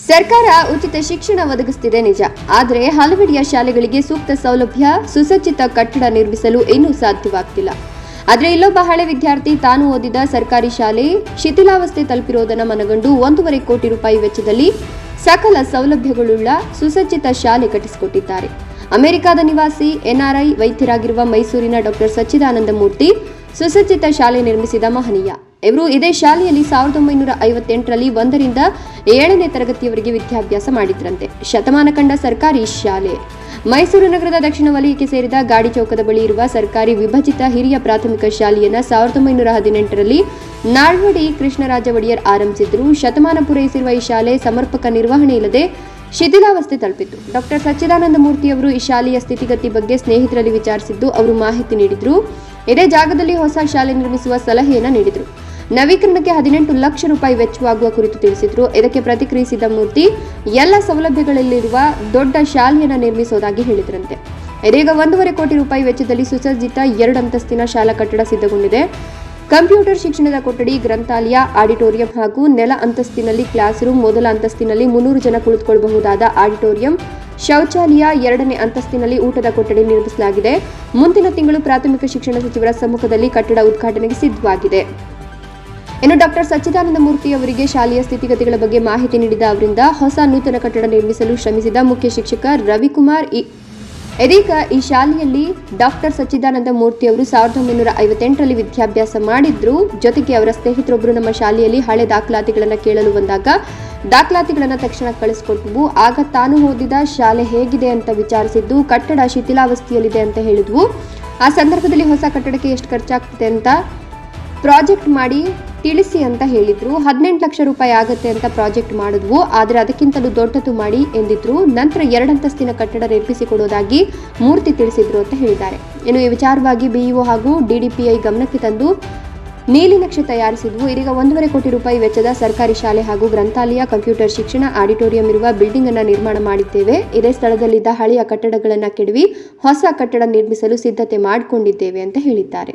ಸರ್ಕಾರ ಉಚಿತ ಶಿಕ್ಷಣ ಒದಗಿಸುತ್ತಿದೆ ನಿಜ. ಆದರೆ ಹಲವೆಡೆಯ ಶಾಲೆಗಳಿಗೆ ಸೂಕ್ತ ಸೌಲಭ್ಯ, ಸುಸಜ್ಜಿತ ಕಟ್ಟಡ ನಿರ್ಮಿಸಲು ಇನ್ನೂ ಸಾಧ್ಯವಾಗ್ತಿಲ್ಲ. ಆದರೆ ಇಲ್ಲೊಬ್ಬ ಹಳೆ ವಿದ್ಯಾರ್ಥಿ ತಾನು ಓದಿದ ಸರ್ಕಾರಿ ಶಾಲೆ ಶಿಥಿಲಾವಸ್ಥೆ ತಲುಪಿರುವುದನ್ನು ಮನಗಂಡು ಒಂದೂವರೆ ಕೋಟಿ ರೂಪಾಯಿ ವೆಚ್ಚದಲ್ಲಿ ಸಕಲ ಸೌಲಭ್ಯಗಳುಳ್ಳ ಸುಸಜ್ಜಿತ ಶಾಲೆ ಕಟ್ಟಿಸಿಕೊಟ್ಟಿದ್ದಾರೆ. ಅಮೆರಿಕದ ನಿವಾಸಿ, ಎನ್ಆರ್ಐ ವೈದ್ಯರಾಗಿರುವ ಮೈಸೂರಿನ ಡಾಕ್ಟರ್ ಸಚ್ಚಿದಾನಂದ ಮೂರ್ತಿ ಸುಸಜ್ಜಿತ ಶಾಲೆ ನಿರ್ಮಿಸಿದ ಮಹನೀಯ. ಇವರು ಇದೇ ಶಾಲೆಯಲ್ಲಿ ಸಾವಿರದ ಒಂಬೈನೂರ ಐವತ್ತೆಂಟರಲ್ಲಿ ಒಂದರಿಂದ ಏಳನೇ ತರಗತಿಯವರೆಗೆ ವಿದ್ಯಾಭ್ಯಾಸ ಮಾಡಿದ್ರಂತೆ. ಶತಮಾನ ಕಂಡ ಸರ್ಕಾರಿ ಶಾಲೆ. ಮೈಸೂರು ನಗರದ ದಕ್ಷಿಣ ವಲಯಕ್ಕೆ ಸೇರಿದ ಗಾಡಿ ಚೌಕದ ಬಳಿ ಇರುವ ಸರ್ಕಾರಿ ವಿಭಜಿತ ಹಿರಿಯ ಪ್ರಾಥಮಿಕ ಶಾಲೆಯನ್ನ ಸಾವಿರದ ಒಂಬೈನೂರ ಹದಿನೆಂಟರಲ್ಲಿ ನಾಲ್ವಡಿ ಕೃಷ್ಣರಾಜ ಒಡೆಯರ್ ಆರಂಭಿಸಿದ್ರು. ಶತಮಾನ ಪೂರೈಸಿರುವ ಈ ಶಾಲೆ ಸಮರ್ಪಕ ನಿರ್ವಹಣೆ ಇಲ್ಲದೆ ಶಿಥಿಲಾವಸ್ಥೆ ತಲುಪಿತು ಡಾಕ್ಟರ್ ಸಚ್ಚಿದಾನಂದ ಮೂರ್ತಿ ಅವರು ಈ ಶಾಲೆಯ ಸ್ಥಿತಿಗತಿ ಬಗ್ಗೆ ಸ್ನೇಹಿತರಲ್ಲಿ ವಿಚಾರಿಸಿದ್ದು ಅವರು ಮಾಹಿತಿ ನೀಡಿದ್ರು. ಇದೇ ಜಾಗದಲ್ಲಿ ಹೊಸ ಶಾಲೆ ನಿರ್ಮಿಸುವ ಸಲಹೆಯನ್ನ ನೀಡಿದರು. ನವೀಕರಣಕ್ಕೆ ಹದಿನೆಂಟು ಲಕ್ಷ ರೂಪಾಯಿ ವೆಚ್ಚವಾಗುವ ಕುರಿತು ತಿಳಿಸಿದ್ರು. ಇದಕ್ಕೆ ಪ್ರತಿಕ್ರಿಯಿಸಿದ ಮೂರ್ತಿ, ಎಲ್ಲ ಸೌಲಭ್ಯಗಳಲ್ಲಿರುವ ದೊಡ್ಡ ಶಾಲೆಯನ್ನು ನಿರ್ಮಿಸೋದಾಗಿ ಹೇಳಿದ್ರಂತೆ. ಇದೀಗ ಒಂದೂವರೆ ಕೋಟಿ ರೂಪಾಯಿ ವೆಚ್ಚದಲ್ಲಿ ಸುಸಜ್ಜಿತ ಎರಡು ಅಂತಸ್ತಿನ ಶಾಲಾ ಕಟ್ಟಡ ಸಿದ್ಧಗೊಂಡಿದೆ. ಕಂಪ್ಯೂಟರ್ ಶಿಕ್ಷಣದ ಕೊಠಡಿ, ಗ್ರಂಥಾಲಯ, ಆಡಿಟೋರಿಯಂ ಹಾಗೂ ನೆಲ ಅಂತಸ್ತಿನಲ್ಲಿ ಕ್ಲಾಸ್ ರೂಮ್, ಮೊದಲ ಅಂತಸ್ತಿನಲ್ಲಿ ಮುನ್ನೂರು ಜನ ಕುಳಿತುಕೊಳ್ಳಬಹುದಾದ ಆಡಿಟೋರಿಯಂ, ಶೌಚಾಲಯ, ಎರಡನೇ ಅಂತಸ್ತಿನಲ್ಲಿ ಊಟದ ಕೊಠಡಿ ನಿರ್ಮಿಸಲಾಗಿದೆ. ಮುಂದಿನ ತಿಂಗಳು ಪ್ರಾಥಮಿಕ ಶಿಕ್ಷಣ ಸಚಿವರ ಸಮ್ಮುಖದಲ್ಲಿ ಕಟ್ಟಡ ಉದ್ಘಾಟನೆಗೆ ಸಿದ್ಧವಾಗಿದೆ. ಇನ್ನು ಡಾಕ್ಟರ್ ಸಚ್ಚಿದಾನಂದ ಮೂರ್ತಿ ಅವರಿಗೆ ಶಾಲೆಯ ಸ್ಥಿತಿಗತಿಗಳ ಬಗ್ಗೆ ಮಾಹಿತಿ ನೀಡಿದ ಅವರಿಂದ ಹೊಸ ನೂತನ ಕಟ್ಟಡ ನಿರ್ಮಿಸಲು ಶ್ರಮಿಸಿದ ಮುಖ್ಯ ಶಿಕ್ಷಕ ರವಿಕುಮಾರ್ ಇದೀಗ ಈ ಶಾಲೆಯಲ್ಲಿ ಡಾಕ್ಟರ್ ಸಚ್ಚಿದಾನಂದ ಮೂರ್ತಿ ಅವರು ಸಾವಿರದ ಒಂಬೈನೂರ ಐವತ್ತೆಂಟರಲ್ಲಿ ವಿದ್ಯಾಭ್ಯಾಸ ಮಾಡಿದ್ರು. ಜೊತೆಗೆ ಅವರ ಸ್ನೇಹಿತರೊಬ್ಬರು ನಮ್ಮ ಶಾಲೆಯಲ್ಲಿ ಹಳೆ ದಾಖಲಾತಿಗಳನ್ನು ಕೇಳಲು ಬಂದಾಗ ದಾಖಲಾತಿಗಳನ್ನು ತಕ್ಷಣ ಕಳಿಸ್ಕೊಟ್ವು. ಆಗ ತಾನು ಓದಿದ ಶಾಲೆ ಹೇಗಿದೆ ಅಂತ ವಿಚಾರಿಸಿದ್ದು, ಕಟ್ಟಡ ಶಿಥಿಲಾವಸ್ಥೆಯಲ್ಲಿದೆ ಅಂತ ಹೇಳಿದ್ವು. ಆ ಸಂದರ್ಭದಲ್ಲಿ ಹೊಸ ಕಟ್ಟಡಕ್ಕೆ ಎಷ್ಟು ಖರ್ಚಾಗ್ತದೆ ಅಂತ ಪ್ರಾಜೆಕ್ಟ್ ಮಾಡಿ ತಿಳಿಸಿ ಅಂತ ಹೇಳಿದ್ರು. ಹದಿನೆಂಟು ಲಕ್ಷ ರೂಪಾಯಿ ಆಗುತ್ತೆ ಅಂತ ಪ್ರಾಜೆಕ್ಟ್ ಮಾಡಿದ್ವು. ಆದರೆ ಅದಕ್ಕಿಂತಲೂ ದೊಡ್ಡದು ಮಾಡಿ ಎಂದಿದ್ರು. ನಂತರ ಎರಡಂತಸ್ತಿನ ಕಟ್ಟಡ ನಿರ್ಮಿಸಿಕೊಡೋದಾಗಿ ಮೂರ್ತಿ ತಿಳಿಸಿದ್ರು ಅಂತ ಹೇಳಿದ್ದಾರೆ. ಇನ್ನು ಈ ವಿಚಾರವಾಗಿ ಬಿಇಒ ಹಾಗೂ ಡಿಡಿಪಿಐ ಗಮನಕ್ಕೆ ತಂದು ನೀಲಿ ನಕ್ಷೆ ತಯಾರಿಸಿದ್ವು. ಇದೀಗ ಒಂದೂವರೆ ಕೋಟಿ ರೂಪಾಯಿ ವೆಚ್ಚದ ಸರ್ಕಾರಿ ಶಾಲೆ ಹಾಗೂ ಗ್ರಂಥಾಲಯ, ಕಂಪ್ಯೂಟರ್ ಶಿಕ್ಷಣ, ಆಡಿಟೋರಿಯಂ ಇರುವ ಬಿಲ್ಡಿಂಗ್ ಅನ್ನು ನಿರ್ಮಾಣ ಮಾಡಿದ್ದೇವೆ. ಇದೇ ಸ್ಥಳದಲ್ಲಿದ್ದ ಹಳೆಯ ಕಟ್ಟಡಗಳನ್ನು ಕೆಡವಿ ಹೊಸ ಕಟ್ಟಡ ನಿರ್ಮಿಸಲು ಸಿದ್ಧತೆ ಮಾಡಿಕೊಂಡಿದ್ದೇವೆ ಅಂತ ಹೇಳಿದ್ದಾರೆ.